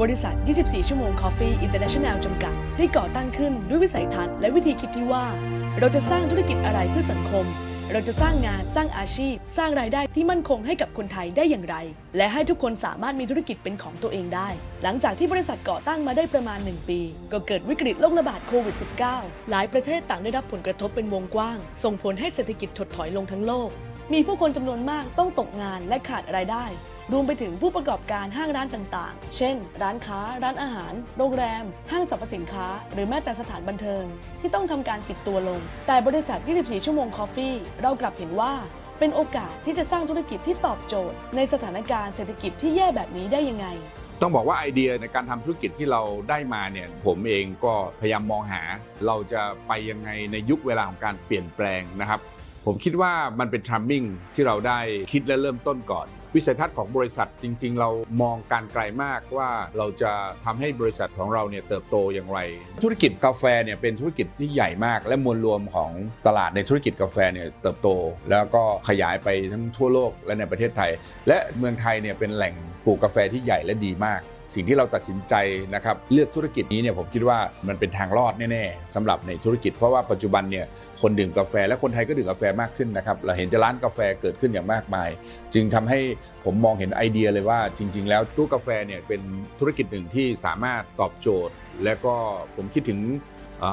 บริษัท 24 ชั่วโมง Coffee International จำกัด ได้ก่อตั้งขึ้นด้วยวิสัยทัศน์และวิธีคิดที่ว่า เราจะสร้างธุรกิจอะไรเพื่อสังคม เราจะสร้างงานสร้างอาชีพ สร้างรายได้ที่มั่นคงให้กับคนไทยได้อย่างไร และให้ทุกคนสามารถมีธุรกิจเป็นของตัวเองได้ หลังจากที่บริษัทก่อตั้งมาได้ประมาณ 1 ปี ก็เกิดวิกฤตโรคระบาดโควิด -19 หลายประเทศต่างได้รับผลกระทบเป็นวงกว้าง ส่งผลให้เศรษฐกิจถดถอยลงทั้งโลก มีผู้คนจำนวนมากต้องตกงานและขาดรายได้ รวมไปถึงผู้ประกอบการห้างร้านต่างๆ เช่น ร้านค้า ร้านอาหาร โรงแรม ห้างสรรพสินค้า หรือแม้แต่สถานบันเทิง ที่ต้องทำการปิดตัวลง แต่บริษัท 24 ชั่วโมงคอฟฟี่เรากลับเห็นว่าเป็นโอกาสที่จะสร้างธุรกิจที่ตอบโจทย์ ในสถานการณ์เศรษฐกิจที่แย่แบบนี้ได้ยังไงต้องบอกว่าไอเดียในการทำธุรกิจที่เราได้มาเนี่ยผมเองก็พยายามมองหา เราจะไปยังไงในยุคเวลาของการเปลี่ยนแปลงนะครับ ผมคิดว่ามันเป็นทรัมมิ่งที่เราได้คิดและเริ่มต้นก่อน วิสัยทัศน์ของบริษัทจริง ๆ เรามองการไกลมากว่าเราจะทำให้บริษัทของเราเนี่ยเติบโตอย่างไร ธุรกิจกาแฟเนี่ยเป็นธุรกิจที่ใหญ่มาก และมวลรวมของตลาดในธุรกิจกาแฟเนี่ยเติบโต แล้วก็ขยายไปทั้งทั่วโลกและในประเทศไทย และเมืองไทยเนี่ยเป็นแหล่งปลูกกาแฟที่ใหญ่และดีมาก สิ่งที่เราตัดสินใจนะครับเลือกธุรกิจนี้เนี่ยผมคิดว่ามันเป็นทางรอดแน่ๆสำหรับในธุรกิจเพราะว่าปัจจุบันเนี่ยคนดื่มกาแฟและคนไทยก็ดื่มกาแฟมากขึ้นนะครับเราเห็นจะร้านกาแฟเกิดขึ้นอย่างมากมาย จึงทำให้ผมมองเห็นไอเดียเลยว่าจริง ๆ แล้วตู้กาแฟเนี่ยเป็นธุรกิจหนึ่งที่สามารถตอบโจทย์ และก็ผมคิดถึง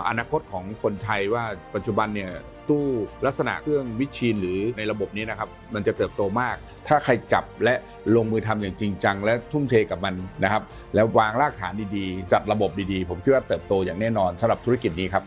อนาคตของคนไทยว่าปัจจุบันเนี่ยตู้ลักษณะเครื่องวิชีนหรือในระบบนี้นะครับมันจะเติบโตมาก ถ้าใครจับและลงมือทำอย่างจริงจัง และทุ่มเทกับมันนะครับ แล้ววางรากฐานดีๆ จัดระบบดีๆ ผมคิดว่าเติบโตอย่างแน่นอนสำหรับธุรกิจนี้ครับ